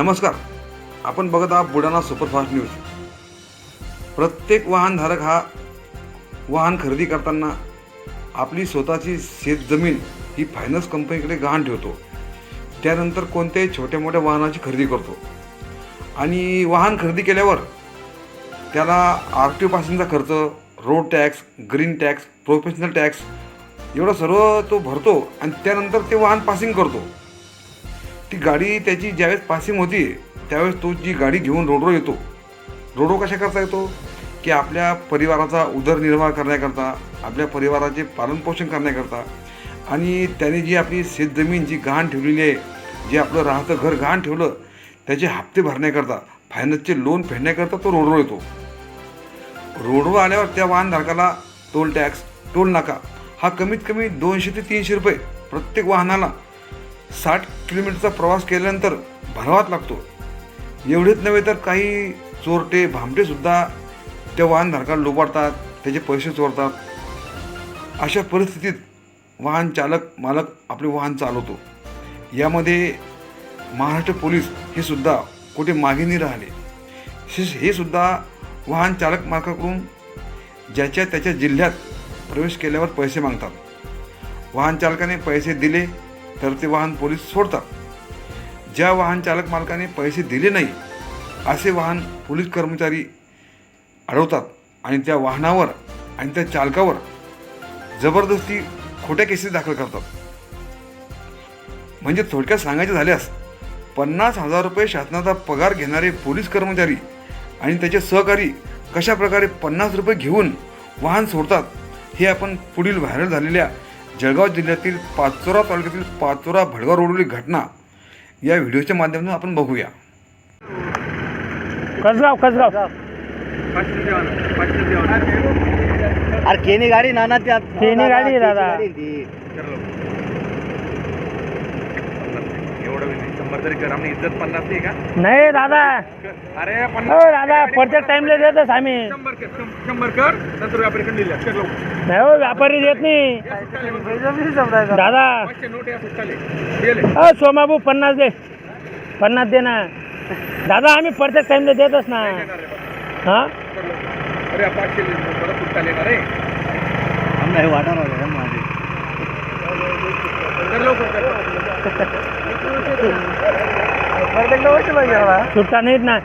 नमस्कार. आपण बघत आहात बुलढाणा सुपरफास्ट न्यूज. प्रत्येक वाहनधारक हा वाहन खरेदी करताना आपली स्वतःची शेतजमीन ही फायनान्स कंपनीकडे गहाण ठेवतो. त्यानंतर कोणत्याही छोट्या मोठ्या वाहनाची खरेदी करतो. आणि वाहन खरेदी केल्यावर त्याला आर टी ओ पासिंगचा खर्च road tax green tax professional tax एवढं सर्व तो भरतो आणि त्यानंतर ते वाहन पासिंग करतो. ती गाडी त्याची ज्यावेळेस पासिंग होती त्यावेळेस तो जी गाडी घेऊन रोडवर येतो. रोडवर कशा करता येतो? की आपल्या परिवाराचा उदरनिर्वाह करण्याकरता आपल्या परिवाराचे पालनपोषण करण्याकरता. आणि त्याने जी आपली शेतजमीन जी गहाण ठेवलेली आहे जे आपलं राहतं घर गहाण ठेवलं त्याचे हप्ते भरण्याकरता फायनान्सचे लोन फेडण्याकरता तो रोडवर येतो. रोडवर आल्यावर त्या वाहनधारकाला टोल टॅक्स टोल नाका. हा कमीत कमी दोनशे ते तीनशे रुपये प्रत्येक वाहनाला साठ किलोमीटरचा प्रवास केल्यानंतर भरावाच लागतो. एवढेच नव्हे तर काही चोरटे भामटेसुद्धा त्या वाहनधारकाला लुबाडतात त्याचे पैसे चोरतात. अशा परिस्थितीत वाहन चालक मालक आपले वाहन चालवतो. यामध्ये महाराष्ट्र पोलीस हे सुद्धा कुठे मागे नाही राहिले. हे सुद्धा वाहन चालक मालकाकडून ज्याच्या त्याच्या जिल्ह्यात प्रवेश केल्यावर पैसे मागतात. वाहन चालकाने पैसे दिले तर ते वाहन पोलीस सोडतात. ज्या वाहन चालक मालकाने पैसे दिले नाही असे वाहन पोलीस कर्मचारी अडवतात आणि त्या वाहनावर आणि त्या चालकावर जबरदस्ती खोट्या केसेस दाखल करतात. म्हणजे थोडक्यात सांगायचे झाल्यास पन्नास हजार रुपये शासनाचा पगार घेणारे पोलीस कर्मचारी आणि त्याचे सहकारी कशा प्रकारे पन्नास रुपये घेऊन वाहन सोडतात हे आपण पुढील व्हायरल झालेल्या जळगाव जिल्ह्यातील पाचोरा तालुक्यातील पाचोरा भडगाव रोडवरील घटना या व्हिडिओच्या माध्यमातून आपण बघूया. कसगाव कसगाव. अरे केनी गाडी नाना त्यात. केनी गाडी दादा. गाडी आहे ती. एवढं नाही शंभर तरी कर आम्ही इज्जत पन्नास नाही का? नाही दादा. अरे हो पन्नास दादा प्रत्येक टाइमला देतच आम्ही. शंभर कर शं- शंभर कर नंतर व्यापारी दिल्या. कर लवकर. नाही हो व्यापारी देत नाही. दादा. पाचशे नोट गेले हो सोमाबू पन्नास दे. पन्नास दे ना. दादा आम्ही प्रत्येक टाइमला देतच ना. हा? कर लवकर. अरे पाचशे रे. वाटणार. कर लवकर कर છૂટતા નહીં જ ના